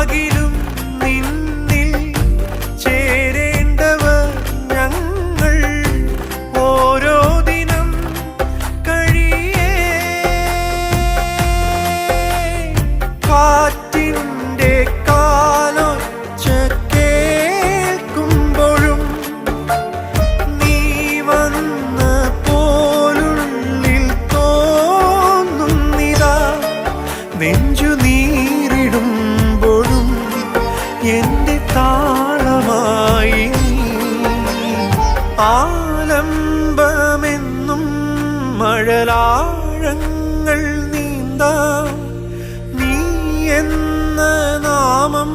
പകലും നിന്നിൽ ചേരേണ്ടവ ഞങ്ങൾ ഓരോ ദിനം കഴിയേ. കാറ്റിന്റെ കാലൊച്ച കേൾക്കുമ്പോഴും നീ വന്ന പോലുള്ളിൽ തോന്നുന്നിതാ. നെഞ്ചു നീ എന്റെ താളമായി ആലംബമെന്നും മഴലാഴങ്ങൾ നീന്താ നീ എന്ന നാമം